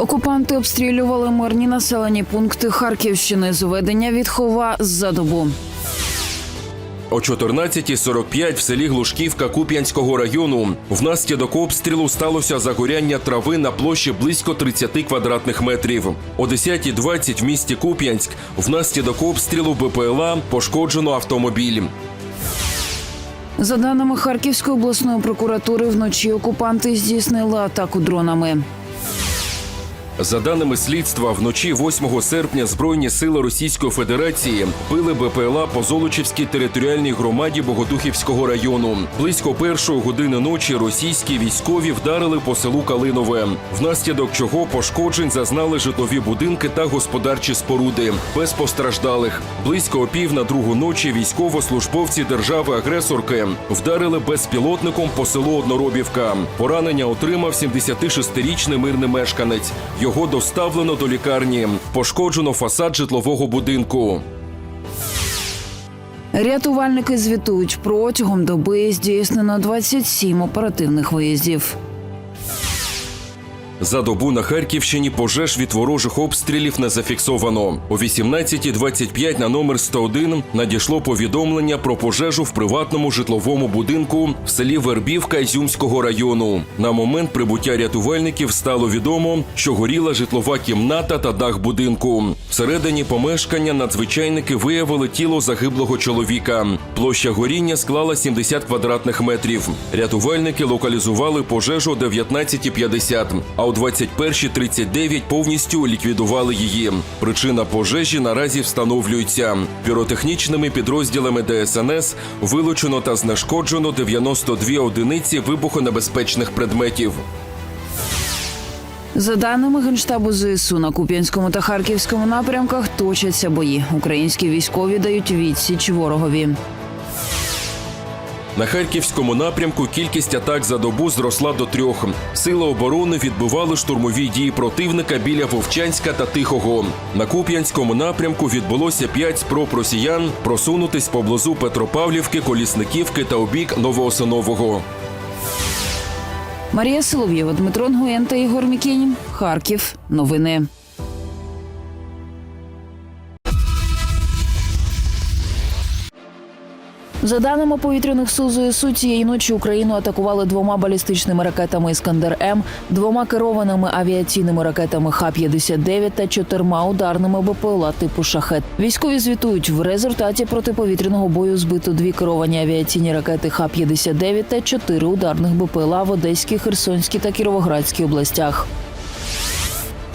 Окупанти обстрілювали мирні населені пункти Харківщини. Зведення відхова за добу. О 14.45 в селі Глушківка Куп'янського району внаслідок обстрілу сталося загоряння трави на площі близько 30 квадратних метрів. О 10.20 в місті Куп'янськ внаслідок обстрілу БПЛА пошкоджено автомобіль. За даними Харківської обласної прокуратури, вночі окупанти здійснили атаку дронами. За даними слідства, вночі 8 серпня Збройні сили Російської Федерації били БПЛА по Золочівській територіальній громаді Богодухівського району. Близько першої години ночі російські військові вдарили по селу Калинове, внаслідок чого пошкоджень зазнали житлові будинки та господарчі споруди без постраждалих. Близько опів на другу ночі військовослужбовці держави-агресорки вдарили безпілотником по селу Одноробівка. Поранення отримав 76-річний мирний мешканець. Його доставлено до лікарні. Пошкоджено фасад житлового будинку. Рятувальники звітують протягом доби здійснено 27 оперативних виїздів. За добу на Харківщині пожеж від ворожих обстрілів не зафіксовано. О 18.25 на номер 101 надійшло повідомлення про пожежу в приватному житловому будинку в селі Вербівка Ізюмського району. На момент прибуття рятувальників стало відомо, що горіла житлова кімната та дах будинку. Всередині помешкання надзвичайники виявили тіло загиблого чоловіка. Площа горіння склала 70 квадратних метрів. Рятувальники локалізували пожежу о 19.50, а о 21.39 повністю ліквідували її. Причина пожежі наразі встановлюється. Піротехнічними підрозділами ДСНС вилучено та знешкоджено 92 одиниці вибухонебезпечних предметів. За даними генштабу ЗСУ на Куп'янському та Харківському напрямках точаться бої. Українські військові дають відсіч ворогові. На харківському напрямку кількість атак за добу зросла до трьох. Сили оборони відбивали штурмові дії противника біля Вовчанська та Тихого. На Куп'янському напрямку відбулося п'ять спроб росіян просунутись поблизу Петропавлівки, Колісниківки та обік Новоосинового. Марія Солов'єва, Дмитро Нгуєн та Ігор Мікінь. Харків. Новини. За даними повітряних сил ЗСУ, цієї ночі Україну атакували двома балістичними ракетами Іскандер М, двома керованими авіаційними ракетами Х-59 та чотирма ударними БПЛА типу Шахет. Військові звітують, в результаті протиповітряного бою збито дві керовані авіаційні ракети Х-59 та чотири ударних БПЛА в Одеській, Херсонській та Кіровоградській областях.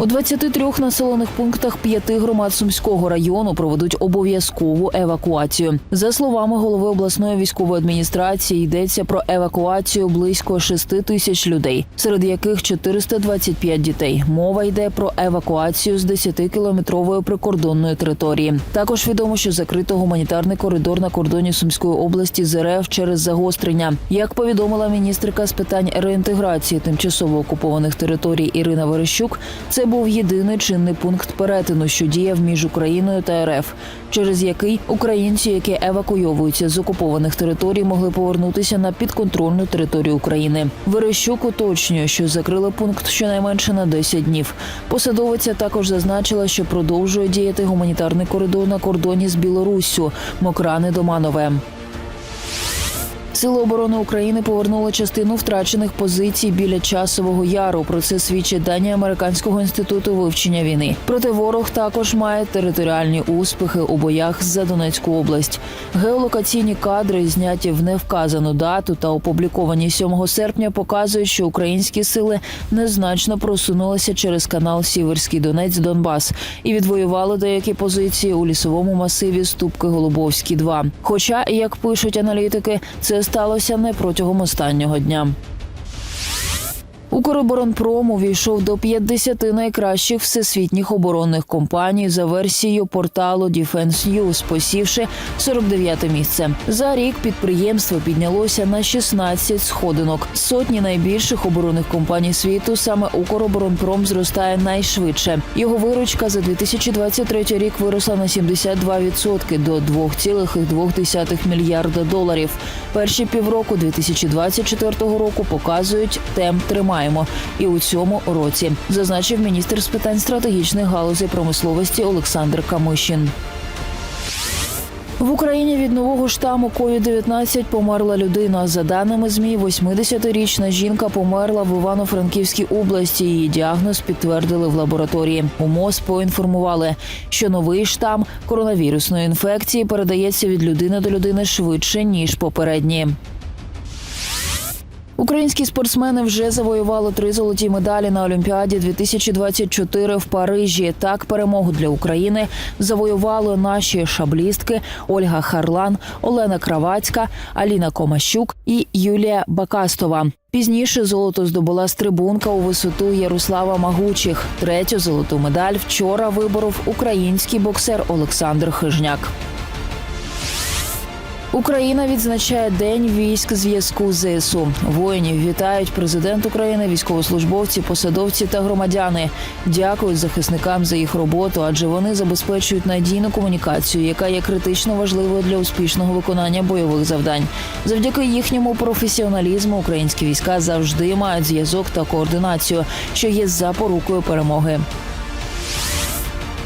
У 23 населених пунктах п'яти громад Сумського району проведуть обов'язкову евакуацію. За словами голови обласної військової адміністрації, йдеться про евакуацію близько 6 тисяч людей, серед яких 425 дітей. Мова йде про евакуацію з 10-кілометрової прикордонної території. Також відомо, що закрито гуманітарний коридор на кордоні Сумської області з РФ через загострення. Як повідомила міністрика з питань реінтеграції тимчасово окупованих територій Ірина Верещук, це був єдиний чинний пункт перетину, що діяв між Україною та РФ, через який українці, які евакуйовуються з окупованих територій, могли повернутися на підконтрольну територію України. Верещук уточнює, що закрили пункт щонайменше на 10 днів. Посадовиця також зазначила, що продовжує діяти гуманітарний коридор на кордоні з Білоруссю Мокрани Доманове. Сили оборони України повернули частину втрачених позицій біля часового яру. Про це свідчать дані американського інституту вивчення війни. Проте ворог також має територіальні успіхи у боях за Донецьку область. Геолокаційні кадри, зняті в невказану дату та опубліковані 7 серпня, показують, що українські сили незначно просунулися через канал Сіверський Донець Донбас і відвоювали деякі позиції у лісовому масиві Ступки Голубовські 2 Хоча, як пишуть аналітики, це сталося не протягом останнього дня. Укроборонпром увійшов до 50 найкращих всесвітніх оборонних компаній за версією порталу Defense News, посівши 49 місце. За рік підприємство піднялося на 16 сходинок. Сотні найбільших оборонних компаній світу саме Укроборонпром зростає найшвидше. Його виручка за 2023 рік виросла на 72% до 2,2 мільярда доларів. Перші півроку 2024 року показують темп тримаємо і у цьому році, зазначив міністр з питань стратегічних галузей промисловості Олександр Камишін. В Україні від нового штаму COVID-19 померла людина. За даними змі, 80-річна жінка померла в Івано-Франківській області. Її діагноз підтвердили в лабораторії. У МОЗ поінформували, що новий штам коронавірусної інфекції передається від людини до людини швидше ніж попередні. Українські спортсмени вже завоювали три золоті медалі на Олімпіаді 2024 в Парижі. Так перемогу для України завоювали наші шаблістки Ольга Харлан, Олена Кравацька, Аліна Комащук і Юлія Бакастова. Пізніше золото здобула стрибунка у висоту Ярослава Магучих. Третю золоту медаль вчора виборов український боксер Олександр Хижняк. Україна відзначає День військ зв'язку ЗСУ. Воїнів вітають президент України, військовослужбовці, посадовці та громадяни. Дякують захисникам за їх роботу, адже вони забезпечують надійну комунікацію, яка є критично важливою для успішного виконання бойових завдань. Завдяки їхньому професіоналізму українські війська завжди мають зв'язок та координацію, що є запорукою перемоги.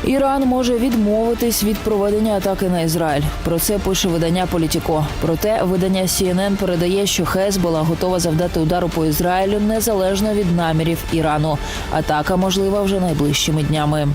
Іран може відмовитись від проведення атаки на Ізраїль. Про це пише видання Політіко. Проте видання CNN передає, що Хезбола готова завдати удару по Ізраїлю незалежно від намірів Ірану. Атака можлива вже найближчими днями.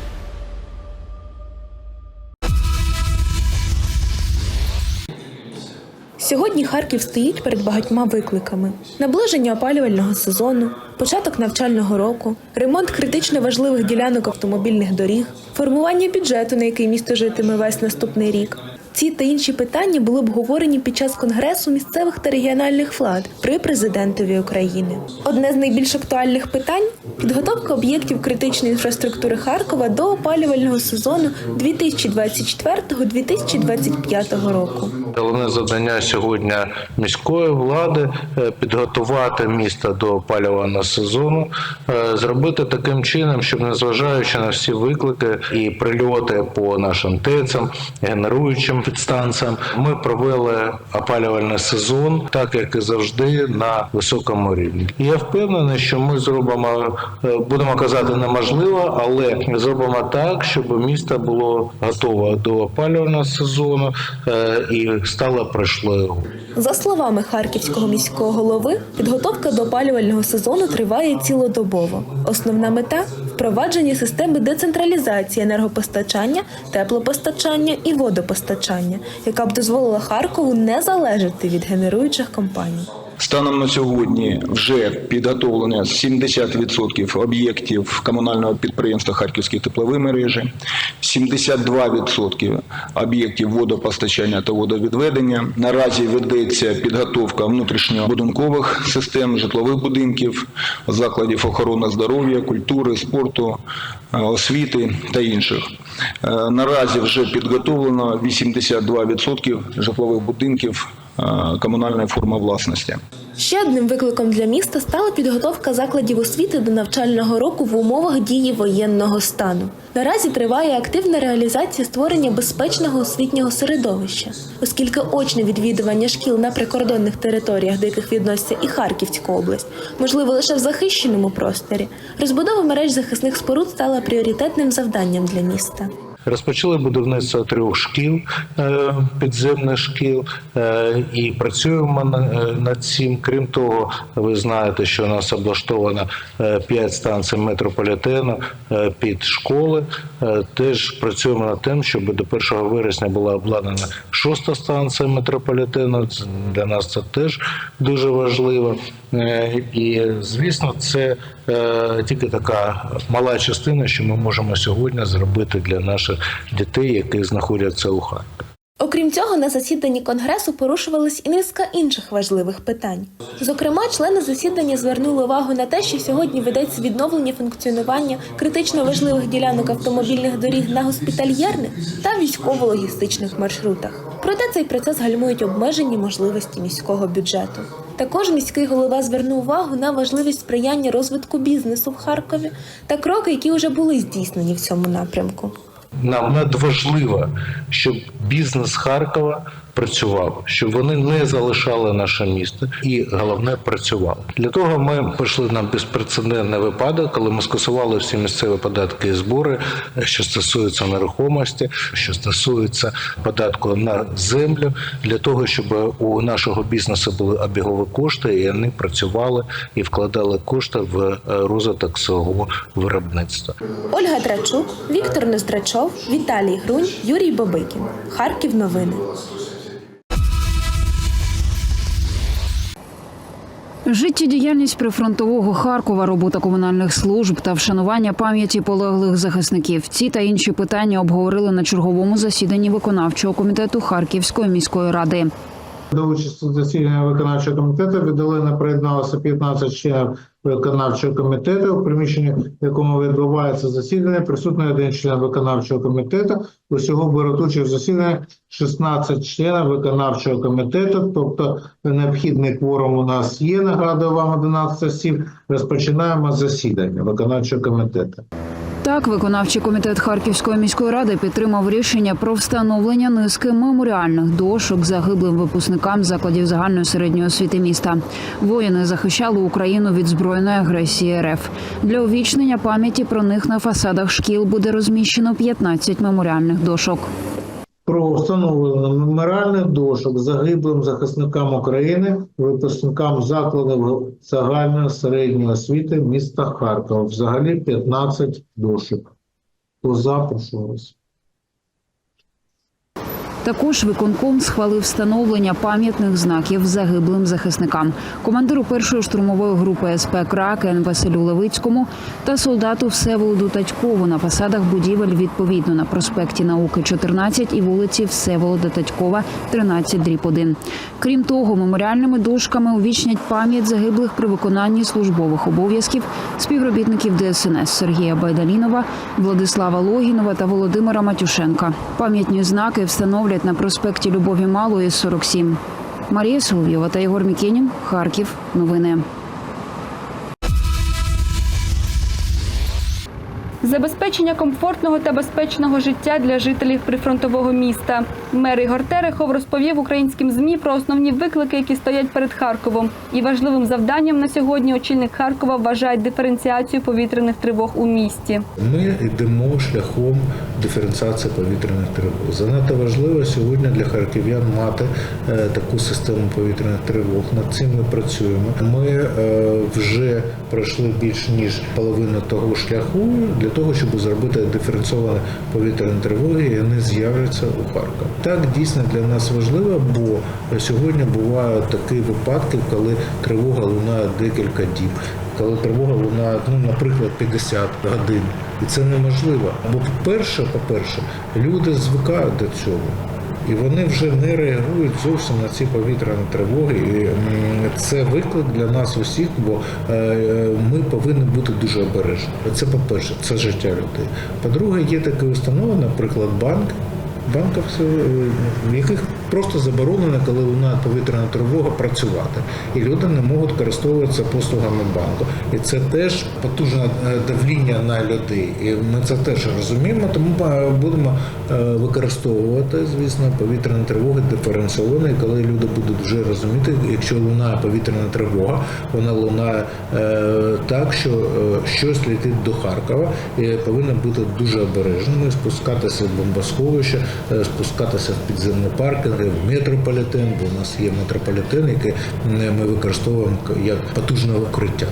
Сьогодні Харків стоїть перед багатьма викликами: наближення опалювального сезону, початок навчального року, ремонт критично важливих ділянок автомобільних доріг, формування бюджету, на який місто житиме весь наступний рік. Ці та інші питання були обговорені під час конгресу місцевих та регіональних влад при президентові України. Одне з найбільш актуальних питань підготовка об'єктів критичної інфраструктури Харкова до опалювального сезону 2024-2025 року. Головне завдання сьогодні міської влади е, підготувати місто до опалювального сезону, е, зробити таким чином, щоб незважаючи на всі виклики і прильоти по нашим ТЕЦам, генеруючим підстанціям, ми провели опалювальний сезон, так як і завжди, на високому рівні. І я впевнений, що ми зробимо, е, будемо казати неможливо, але зробимо так, щоб місто було готове до опалювального сезону е, і стало пройшлою. За словами харківського міського голови, підготовка до опалювального сезону триває цілодобово. Основна мета впровадження системи децентралізації енергопостачання, теплопостачання і водопостачання, яка б дозволила Харкову не залежати від генеруючих компаній. Станом на сьогодні вже підготовлено 70% об'єктів комунального підприємства Харківські теплові мережі, 72% об'єктів водопостачання та водовідведення. Наразі ведеться підготовка внутрішньобудинкових систем, житлових будинків, закладів охорони здоров'я, культури, спорту, е, освіти та інших. Е, Наразі вже підготовлено 82% житлових будинків комунальної форми власності. Ще одним викликом для міста стала підготовка закладів освіти до навчального року в умовах дії воєнного стану. Наразі триває активна реалізація створення безпечного освітнього середовища, оскільки очне відвідування шкіл на прикордонних територіях, до яких відноситься і Харківська область, можливо лише в захищеному просторі. Розбудова мереж захисних споруд стала пріоритетним завданням для міста. Розпочали будівництво трьох шкіл, е, підземних шкіл, е, і працюємо е, над цим. Крім того, ви знаєте, що у нас облаштовано 5 станцій метрополітену під школи. Теж працюємо над тим, щоб до 1 вересня була обладнана шоста станція метрополітену. Для нас це теж дуже важливо. І звісно, це тільки така мала частина, що ми можемо сьогодні зробити для наших дітей, які знаходяться у Харкові. Окрім цього, на засіданні конгресу порушувалась і низка інших важливих питань. Зокрема, члени засідання звернули увагу на те, що сьогодні ведеться відновлення функціонування критично важливих ділянок автомобільних доріг на госпітальєрних та військово-логістичних маршрутах. Проте цей процес гальмують обмежені можливості міського бюджету. Також міський голова звернув увагу на важливість сприяння розвитку бізнесу в Харкові та кроки, які вже були здійснені в цьому напрямку. Нам надважливо, щоб бізнес Харкова працював, щоб вони не залишали наше місто і головне працювали. Для того ми пішли на безпрецедентний випадок, коли ми скасували всі місцеві податки і збори, що стосуються нерухомості, що стосується податку на землю, для того, щоб у нашого бізнесу були обігові кошти, і вони працювали і вкладали кошти в е, розвиток свого виробництва. Ольга Трачук, Віктор Ноздрачов, Віталій Грунь, Юрій Бобикін. Харків новини. Життєдіяльність прифронтового Харкова, робота комунальних служб та вшанування пам'яті полеглих захисників. Ці та інші питання обговорили на черговому засіданні виконавчого комітету Харківської міської ради. До участі в засіданні виконавчого комітету віддалено приєдналося 15 членів виконавчого комітету. У приміщенні, в якому відбувається засідання, присутній один член виконавчого комітету. Усього беруть участь в засіданні 16 членів виконавчого комітету. Тобто необхідний кворум у нас є. Нагадую вам 11 осіб. Розпочинаємо засідання виконавчого комітету. Так, виконавчий комітет Харківської міської ради підтримав рішення про встановлення низки меморіальних дошок загиблим випускникам закладів загальної середньої освіти міста. Воїни захищали Україну від збройної агресії РФ. Для увічнення пам'яті про них на фасадах шкіл буде розміщено 15 меморіальних дошок. Про встановлення меморіальних дошок загиблим захисникам України, випускникам закладів загальної середньої освіти міста Харкова. Взагалі 15 дошок. Хто прошу вас. Також виконком схвалив встановлення пам'ятних знаків загиблим захисникам, командиру першої штурмової групи СП Кракен Василю Левицькому та солдату Всеволоду Татькову на фасадах будівель відповідно на проспекті Науки 14 і вулиці Всеволода Татькова 13 дріб 1. Крім того, меморіальними дошками увічнять пам'ять загиблих при виконанні службових обов'язків співробітників ДСНС Сергія Байдалінова, Владислава Логінова та Володимира Матюшенка. Пам'ятні знаки встановлять на проспекті Любові Малої 47. Марія Соловйова та Єгор Мікенін. Харків. Новини. Забезпечення комфортного та безпечного життя для жителів прифронтового міста. Мер Ігор Терехов розповів українським змі про основні виклики, які стоять перед Харковом. І важливим завданням на сьогодні очільник Харкова вважає диференціацію повітряних тривог у місті. Ми йдемо шляхом диференціації повітряних тривог. Занадто важливо сьогодні для харків'ян мати е, таку систему повітряних тривог. Над цим ми працюємо. Ми е, вже пройшли більш ніж половину того шляху для того, щоб зробити диференційовані повітряні тривоги, і вони з'являться у Харкові. Так дійсно для нас важливо, бо сьогодні бувають такі випадки, коли тривога лунає декілька діб коли тривога лунає, ну, наприклад, 50 годин. І це неможливо. Бо, по-перше, по-перше, люди звикають до цього. І вони вже не реагують зовсім на ці повітряні тривоги. І це виклик для нас усіх, бо е, е, ми повинні бути дуже обережні. Це по-перше, це життя людей. По-друге, є такі установи, наприклад, банк. Банків, е, в яких просто заборонено, коли лунає повітряна тривога, працювати. І люди не можуть користуватися послугами банку. І це теж потужне е, давління на людей. І ми це теж розуміємо, тому е, будемо е, використовувати, звісно, повітряні тривоги диференційовані, коли люди будуть вже розуміти, якщо лунає повітряна тривога, вона лунає так, що щось летить до Харкова, і повинно бути дуже обережними, спускатися в бомбосховище, спускатися в підземні паркінги, в метрополітен, бо у нас є метрополітен, який ми використовуємо як потужне укриття.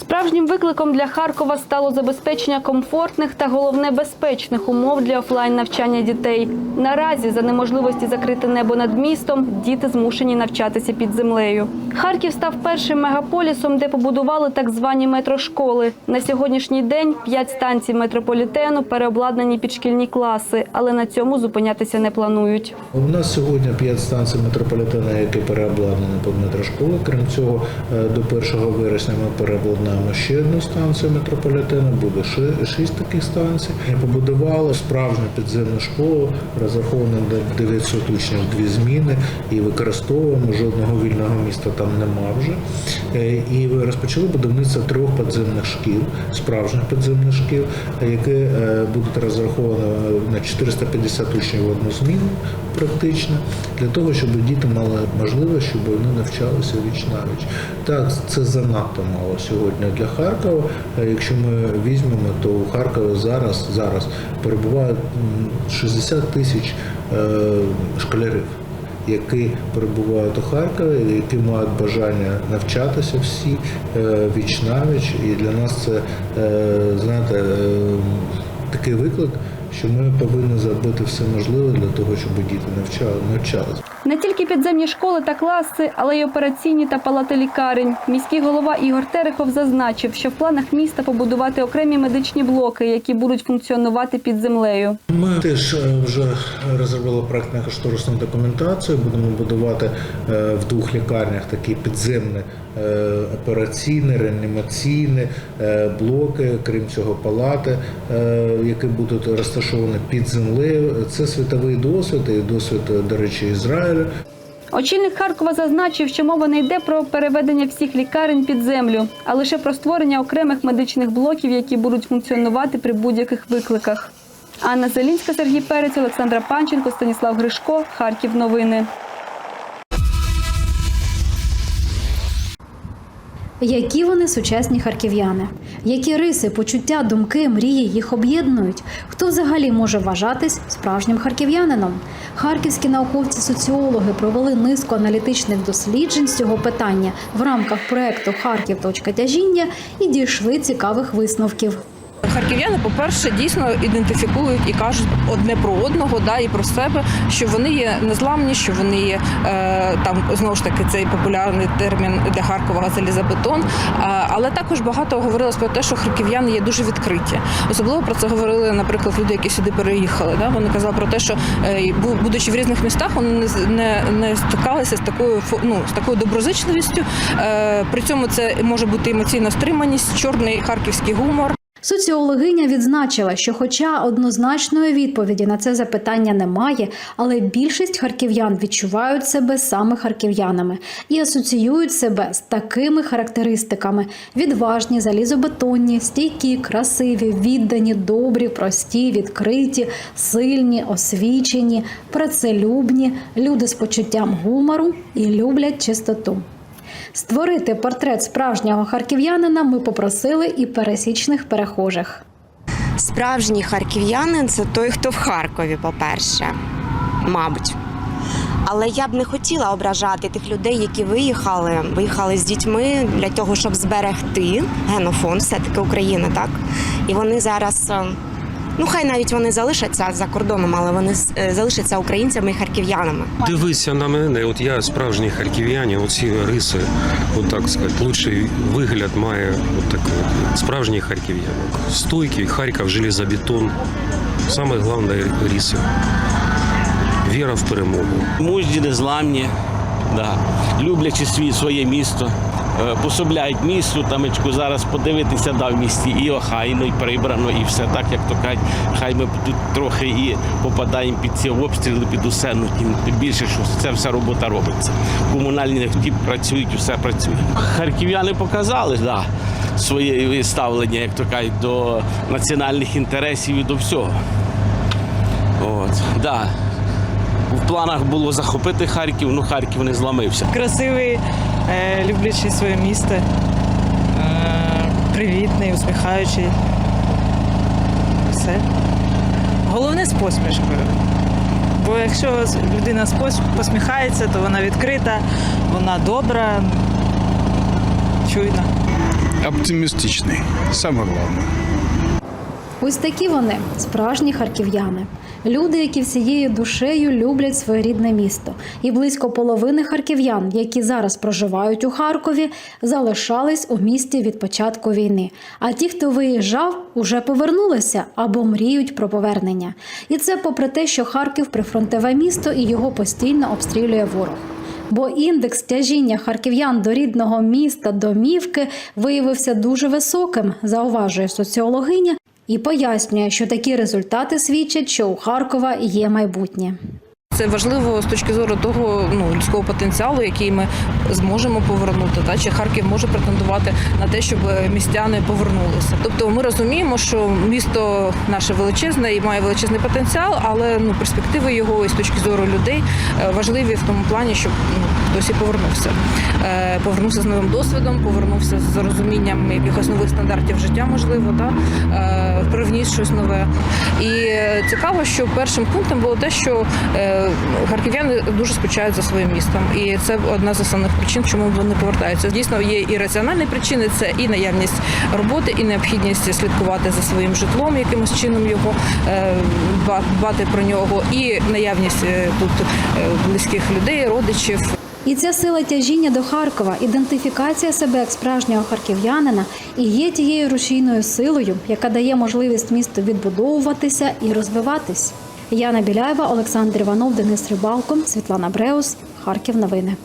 Справжнім викликом для Харкова стало забезпечення комфортних та головне безпечних умов для офлайн навчання дітей. Наразі за неможливості закрити небо над містом діти змушені навчатися під землею. Харків став першим мегаполісом, де побудували так звані метрошколи. На сьогоднішній день п'ять станцій метрополітену переобладнані під шкільні класи, але на цьому зупинятися не планують. У нас сьогодні 5 станцій метрополітена, які переобладнані під метрошколи. Крім цього, е, до 1 вересня ми переобладнаємо ще одну станцію метрополітену. Буде шість таких станцій. Побудували справжню підземну школу, розраховану на 900 учнів дві зміни і використовуємо жодного вільного міста там нема вже. Е, І розпочали будівництво трьох підземних шкіл, справжніх підземних шкіл, які е, будуть розраховані на 450 учнів в одну зміну практично, для того, щоб діти мали можливість, щоб вони навчалися віч навіч. Так, це занадто мало сьогодні для Харкова. Е, Якщо ми візьмемо, то у Харкові зараз, зараз перебуває 60 тисяч школярів які перебувають у Харкові, які мають бажання навчатися всі е, віч навіч. І для нас це е, знаєте е, такий виклик, що ми повинні зробити все можливе для того, щоб діти навчали, навчалися. Не тільки підземні школи та класи, але й операційні та палати лікарень. Міський голова Ігор Терехов зазначив, що в планах міста побудувати окремі медичні блоки, які будуть функціонувати під землею. Ми теж е, вже розробили проектно кошторисну документацію. Будемо будувати е, в двох лікарнях такі підземні е, операційні, реанімаційні блоки, крім цього, палати, які будуть розташовані під землею. Це світовий досвід і досвід, до речі, Ізраїлю. Очільник Харкова зазначив, що мова не йде про переведення всіх лікарень під землю, а лише про створення окремих медичних блоків, які будуть функціонувати при будь-яких викликах. Анна Зелінська, Сергій Перець, Олександра Панченко, Станіслав Гришко, Харків. Новини. Які вони сучасні харків'яни? Які риси, почуття, думки, мрії їх об'єднують? Хто взагалі може вважатись справжнім харків'янином? Харківські науковці-соціологи провели низку аналітичних досліджень з цього питання в рамках проекту Харків. тяжіння і дійшли цікавих висновків. Харків'яни, по-перше, дійсно ідентифікують і кажуть одне про одного, да, і про себе, що вони є незламні, що вони є е, там знову ж таки цей популярний термін для Харкова залізобетон. Але також багато говорилось про те, що харків'яни є дуже відкриті. Особливо про це говорили, наприклад, люди, які сюди переїхали. Да? Вони казали про те, що е, будучи в різних містах, вони не, не, стикалися з такою ну, з такою доброзичливістю. Е, при цьому це може бути емоційна стриманість, чорний харківський гумор. Соціологиня відзначила, що, хоча однозначної відповіді на це запитання немає, але більшість харків'ян відчувають себе саме харків'янами і асоціюють себе з такими характеристиками: відважні, залізобетонні, стійкі, красиві, віддані, добрі, прості, відкриті, сильні, освічені, працелюбні, люди з почуттям гумору і люблять чистоту. Створити портрет справжнього харків'янина ми попросили і пересічних перехожих. Справжній харків'янин це той, хто в Харкові, по-перше, мабуть. Але я б не хотіла ображати тих людей, які виїхали, виїхали з дітьми для того, щоб зберегти генофонд, все-таки Україна, так? І вони зараз, е, ну хай навіть вони залишаться за кордоном, але вони е, залишаться українцями і харків'янами. Дивися на мене, от я справжній харків'янин, оці риси, от так сказати, лучший вигляд має от такий справжній харків'янин. Стойкий, Харків, железобетон. Саме головне риси. Віра в перемогу. Мужні, незламні, да. люблячи свій своє місто, пособляють місту, тамечку зараз подивитися да, в місті і охайно, і прибрано, і все так, як то кажуть. Хай ми тут трохи і попадаємо під ці обстріли, під усе, ну тим, більше, що це вся робота робиться. Комунальні ті працюють, все працює. Харків'яни показали да, своє ставлення, як то кажуть, до національних інтересів і до всього. От, да. В планах було захопити Харків, ну Харків не зламився. Красивий, е, люблячий своє місто, е, привітний, усміхаючий. Все. Головне з посмішкою. Бо якщо людина посміхається, то вона відкрита, вона добра, чуйна. оптимистичный, самое главное. Ось такі вони справжні харків'яни. Люди, які всією душею люблять своє рідне місто, і близько половини харків'ян, які зараз проживають у Харкові, залишались у місті від початку війни. А ті, хто виїжджав, уже повернулися або мріють про повернення. І це попри те, що Харків прифронтове місто і його постійно обстрілює ворог. Бо індекс тяжіння харків'ян до рідного міста, домівки виявився дуже високим, зауважує соціологиня, і пояснює, що такі результати свідчать, що у Харкова є майбутнє. Це важливо з точки зору того ну, людського потенціалу, який ми зможемо повернути. Та чи Харків може претендувати на те, щоб містяни повернулися. Тобто ми розуміємо, що місто наше величезне і має величезний потенціал, але ну перспективи його і з точки зору людей е, важливі в тому плані, щоб ну, хтось і повернувся. Е, Повернувся з новим досвідом, повернувся з розумінням якихось нових стандартів життя, можливо, да? е, привніс щось нове. І цікаво, що першим пунктом було те, що е, харків'яни дуже скучають за своїм містом, і це одна з основних причин, чому вони повертаються. Дійсно, є і раціональні причини, це і наявність роботи, і необхідність слідкувати за своїм житлом, якимось чином його дбати про нього, і наявність тут близьких людей, родичів. І ця сила тяжіння до Харкова, ідентифікація себе як справжнього харків'янина і є тією рушійною силою, яка дає можливість місту відбудовуватися і розвиватись. Яна Біляєва, Олександр Іванов, Денис Рибалко, Світлана Бреус, Харків. Новини.